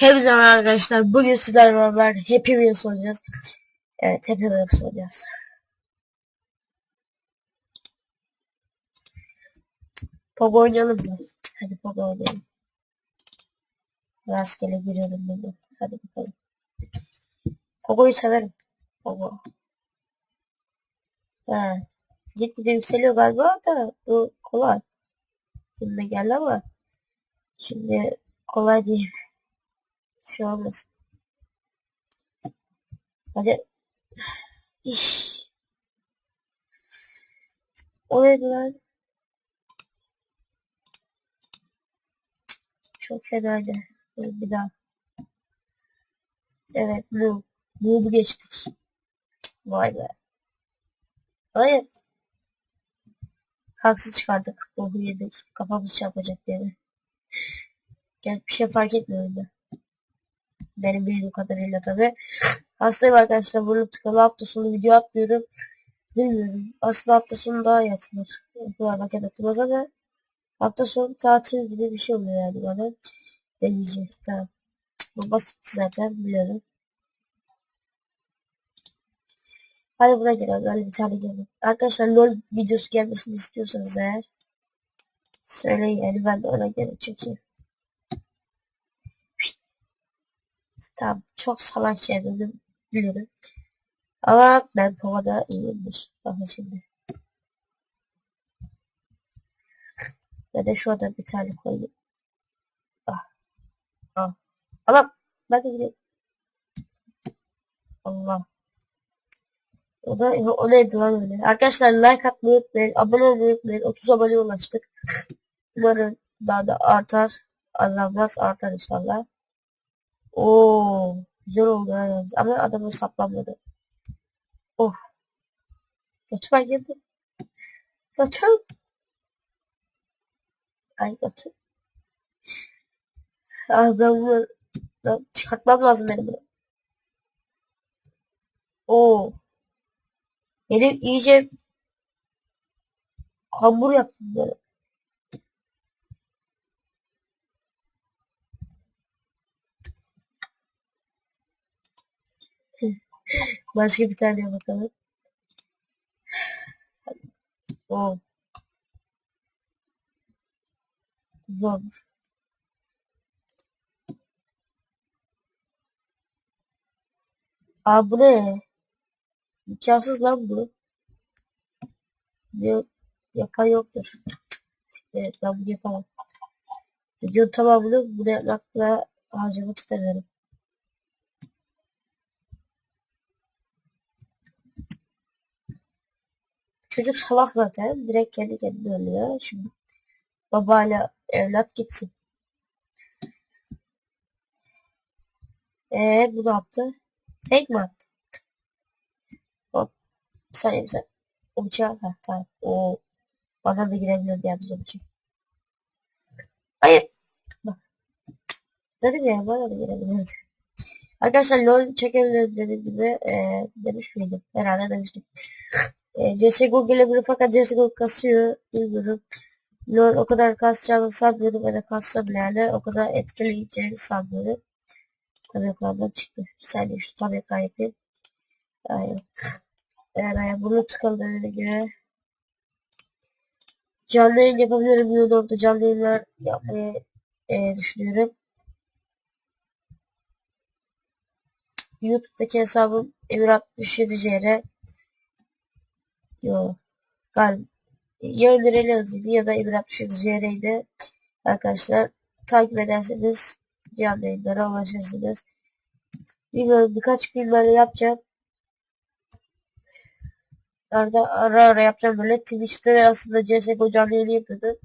Hepinize arkadaşlar. Bugün sizlerle beraber Happy Wheels oynayacağız. Evet Happy Wheels oynayacağız. Pogo oynayalım mı? Hadi Pogo oynayalım. Rastgele giriyorum bunu. Hadi bakalım. Pogo'yu severim. Pogo. Ha. Gitgide yükseliyor galiba da bu kolay. Şimdi geldi ama şimdi kolay değil. Şey olmasın. Hadi. İş. O lan? Çok fenaydı. Dur Bir daha. Evet bu. Bu geçtik. Vay be. Hayır. Haksız çıkardık. Bu yedik. Kafamız çarpacak diye. Gel bir şey fark etmiyor oyunda. Benim bildiğim kadarıyla tabi. Hastayım arkadaşlar. Bunu tıkalı hafta sonu video atmıyorum. Bilmiyorum. Aslında hafta sonu daha iyi atılır. Okula vakit atılmaz ama hafta sonu tatil gibi bir şey oluyor yani bana. Deneyeceğim. Tamam. Bu basit zaten biliyorum. Hadi buna girelim. Öyle bir tane gelin. Arkadaşlar LOL videosu gelmesini istiyorsanız eğer söyleyin yani ben de ona göre çekeyim. Tamam çok salak şey dedim biliyorum. Ama ben Pova'da iyiyimdir. Bakın şimdi. Ve de şurada bir tane koyayım. Ah. Ah. Ama de gidiyorum. Allah. O da o neydi lan öyle. Arkadaşlar like atmayı unutmayın. Abone olmayı unutmayın. 30 abone ulaştık. Umarım daha da artar. Azalmaz artar inşallah. Oo, güzel oldu ha. Ama adamı saplanmadı. Oh. Götüme girdi. Götüm. Ay götüm. Ah ben bunu ben çıkartmam lazım benim bunu. Oo. Benim iyice hamur yaptım böyle. Başka bir tane bakalım. O. Zormuş. Aa bu ne? İmkansız lan bu. Ne yapan yoktur. Evet ben bunu yapamam. Videonun tamamını bunu yapmakla harcamak istemiyorum. Çocuk salak zaten. Direkt kendi kendine ölüyor. Şimdi babayla evlat gitsin. Eee bu ne yaptı? Tek mi attı? Hop. Bir saniye. O bıçağı. Heh tamam. O bana da girebiliyor diye o bıçak. Hayır. Bak. Dedim ya bana da girebilirdi. Arkadaşlar LOL çekebiliriz dediğim gibi e, demiş miydim? Herhalde demiştim. E, CSGO gelebilir fakat CSGO kasıyor. Bilmiyorum. LOL o kadar kasacağını sanmıyorum. Ya da kassa bile yani o kadar etkileyeceğini sanmıyorum. Tabii ekrandan çıktı. Bir saniye şu tam ekran yapayım. Aynen. Eğer bunu tıkalı dediğine göre canlı yayın yapabilirim. YouTube'da canlı yayınlar yapmayı e, düşünüyorum. YouTube'daki hesabım Emir 67 CR Yo galiba ya Emir Elazığ'dı ya da 67 CR'ydi arkadaşlar takip ederseniz canlı yayınlara ulaşırsınız. Bilmiyorum birkaç gün böyle yapacağım. Arada ara ara yapacağım böyle. Twitch'te aslında CSGO canlı yayını yapıyordum.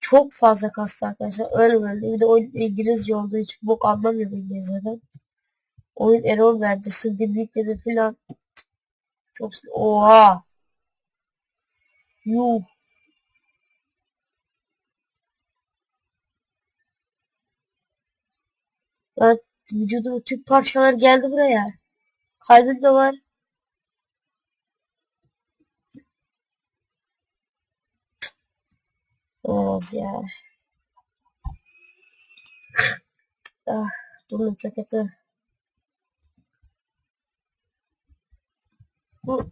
Çok fazla kastı arkadaşlar. Öyle böyle. Bir de oyun İngilizce olduğu için bok anlamıyorum İngilizceden. Oyun error verdi. Sildim yükledim filan. Çok Oha. Yuh. Evet, vücudumun tüm parçalar geldi buraya. Kalbim de var. Olmaz ya. Ah. Bunun çok. Bu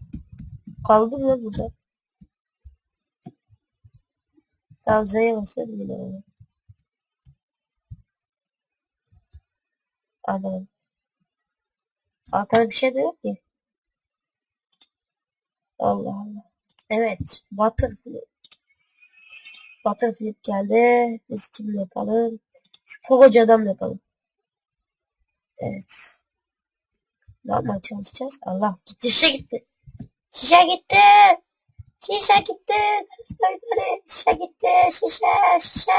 kaldı mı burada? Tamam Z'ye basıyorum yine onu. Anladım. Arkada bir şey de yok ki. Allah Allah. Evet. Butterfly. Butterfly geldi. Biz kim yapalım? Şu pogocu adam yapalım. Evet. Ne yapmaya çalışacağız? Allah gitti şişe gitti. Şişe gitti. Şişe gitti. Şişe gitti. Şişe şişe.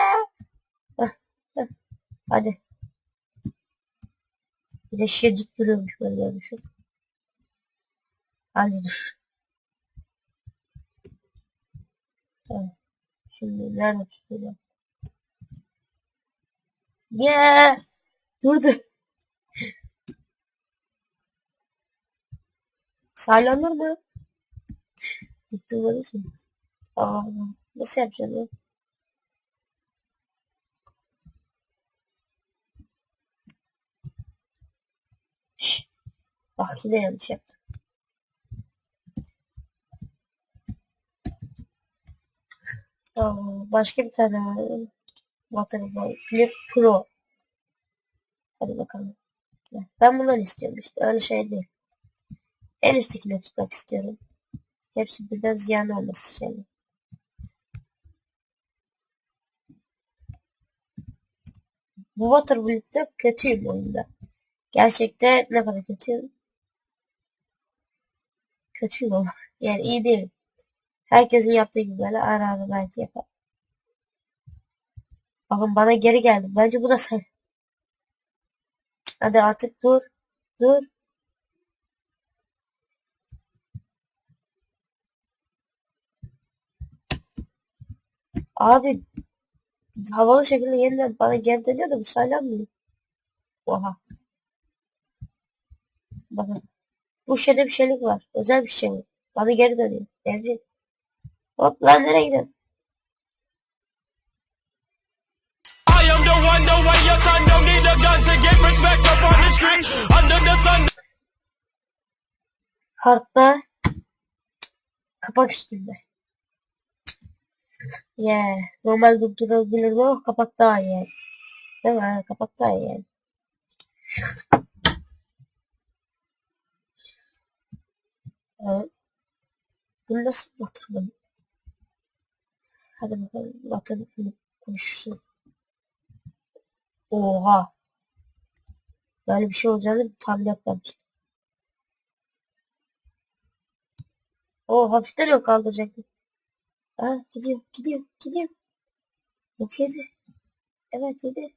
Heh, heh. Hadi. Bir de şişecik duruyormuş böyle düşün. Hadi dur. Evet. Şimdi nerede tutacağım? Yeah. Durdu. Saylanır mı? Diktirmelisin. Aa, nasıl yapacağım ya? Bak yine yanlış yaptım. Aa, başka bir tane Waterfall Flip Pro. Hadi bakalım. Ben bunları istiyorum işte. Öyle şey değil. En üsttekini tutmak istiyorum. Hepsi birden ziyan olması şey. Bu Waterfall'de kötüyüm oyunda. Gerçekte ne kadar kötüyüm. Kötüyüm ama. Yani iyi değil. Herkesin yaptığı gibi böyle ara ara belki yapar. Bakın bana geri geldi. Bence bu da say. Hadi artık dur. Dur. Abi havalı şekilde yeniden bana geri dönüyor da bu saylanmıyor. Oha. Bana. Bu şeyde bir şeylik var. Özel bir şey. Bana geri dönüyor. Gelecek. Hop lan nereye gidelim? Harpta kapak üstünde. Yeah. Normal durdurabilirim ama kapak daha iyi. yani. Değil mi? Ha, kapak daha iyi. Bunu nasıl batırdım? Hadi bakalım batırdım konuşsun. Oha. Böyle bir şey olacağını tahmin etmemiştim. O hafiften yok kaldıracaktım. Ha gidiyor gidiyor gidiyor. Yok yedi. Evet yedi.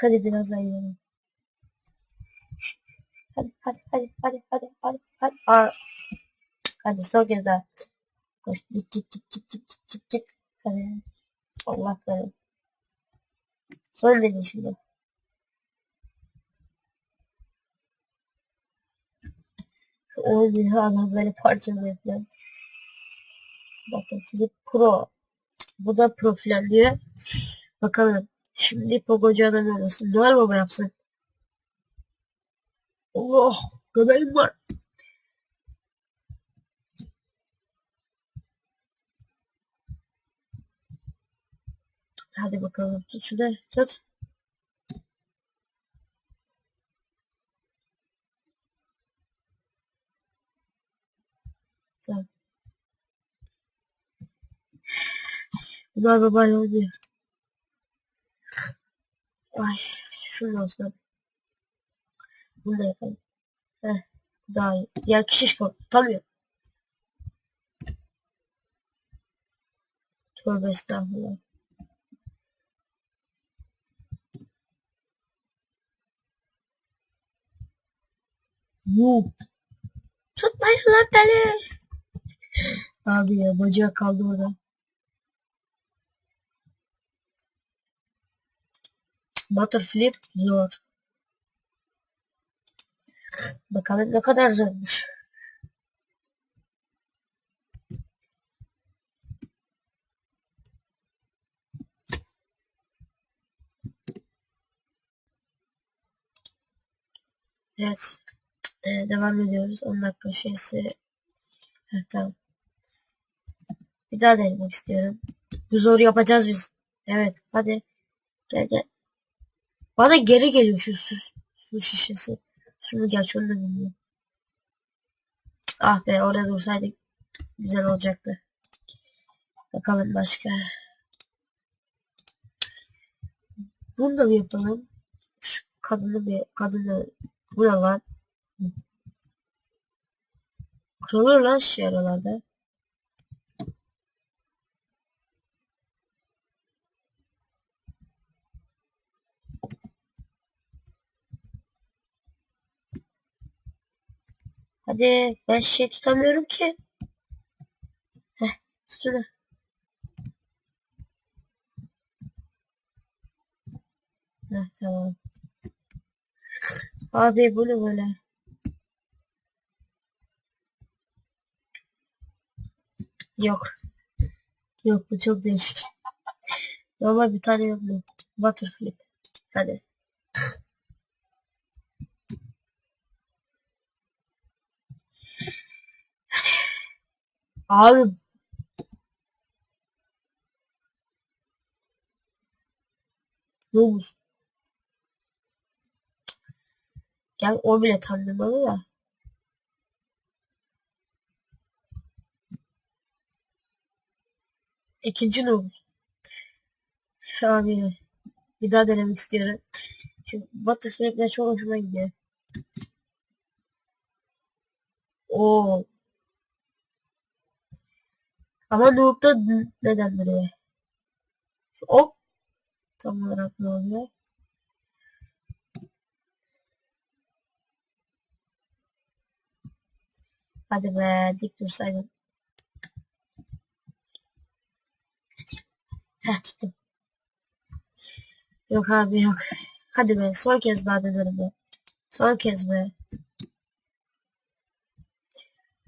Hadi biraz yiyelim. Hadi hadi hadi hadi hadi hadi hadi. Aa. Hadi son kez daha. Koş git git git git git git git git. Hadi. Allah kahretsin. Son dedi şimdi. Olmuyor adam böyle parçalıyor falan. Bakın Flip Pro. Bu da Pro falan diyor. Bakalım. Şimdi Pogocu adam arasın. Noel Baba yapsın. Allah. Göbeğim var. Hadi bakalım. Tut şunu. Tut. Tamam. Bunlar babayla oluyor. Ay. Şunu olsun. Bunu da yapalım. Heh. Daha iyi. Diğer kişi şişko. Tutamıyor. Tövbe estağfurullah. Yuh. Tutmayın lan beni. Abi ya bacağı kaldı orada. Butterflip zor. Bakalım ne kadar zormuş. Evet. Ee, devam ediyoruz. 10 dakika şeysi. Heh, tamam. Bir daha denemek istiyorum. Bu zoru yapacağız biz. Evet. Hadi. Gel gel. Bana geri geliyor şu su, su şişesi. Su mu gerçi onu da bilmiyorum. Ah be orada dursaydık güzel olacaktı. Bakalım başka. Bunu da yapalım. Şu kadını bir kadını bu ne lan? Kırılır lan şey aralarda. Hadi ben şey tutamıyorum ki. Heh üstüne. Heh tamam. Abi bu ne böyle? Yok. Yok bu çok değişik. Normal bir tane yok mu? Butterflip. Hadi. Abi ne olmuş? Gel o bile tanımalı da. İkinci ne olmuş? Abi bir daha denemek istiyorum. Çünkü Butterflip'ler çok hoşuma gidiyor. Oo. Ama noob'da neden buraya? Şu ok tam olarak ne oluyor? Hadi be dik dursaydın. Heh tuttum. Yok abi yok. Hadi be son kez daha denerim be. Son kez be.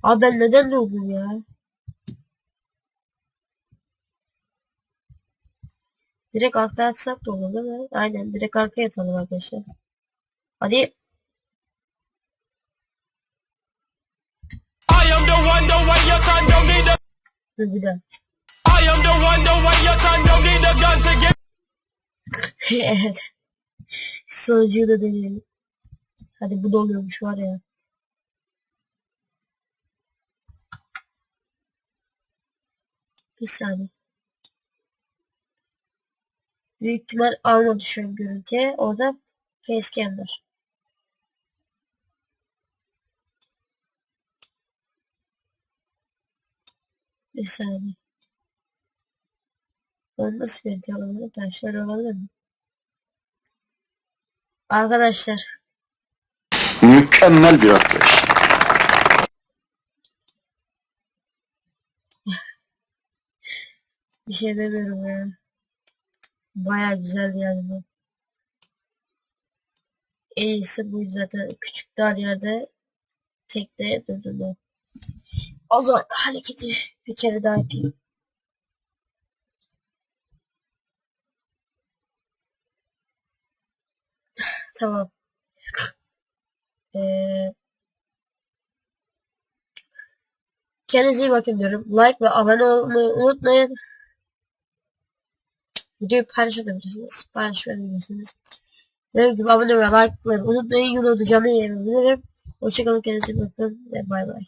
Abi ben neden noob'um ya? Direkt arkaya atsak da olur değil mi? Aynen direkt arkaya atalım arkadaşlar. Hadi. Dur bir daha. Evet. Sonuncuyu da deneyelim. Hadi bu da oluyormuş var ya. Bir saniye. Büyük ihtimal şu an görüntüye. Orada facecam var. Bir saniye. Ben nasıl görüntü? Ben şöyle olabilir mi? Arkadaşlar. Mükemmel bir atlayış. Bir şey demiyorum ya. Baya güzeldi yani bu. En iyisi buydu zaten. Küçük dar yerde tekte durdurdu. O zaman hareketi bir kere daha yapayım. Tamam. Ee, kendinize iyi bakın diyorum. Like ve abone olmayı unutmayın. Videoyu paylaşabilirsiniz. Paylaşabilirsiniz. Dediğim gibi abone ve like'ları unutmayın. Yine canlı yayınlayabilirim. Hoşçakalın kendinize bakın ve bay bay.